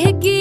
ergui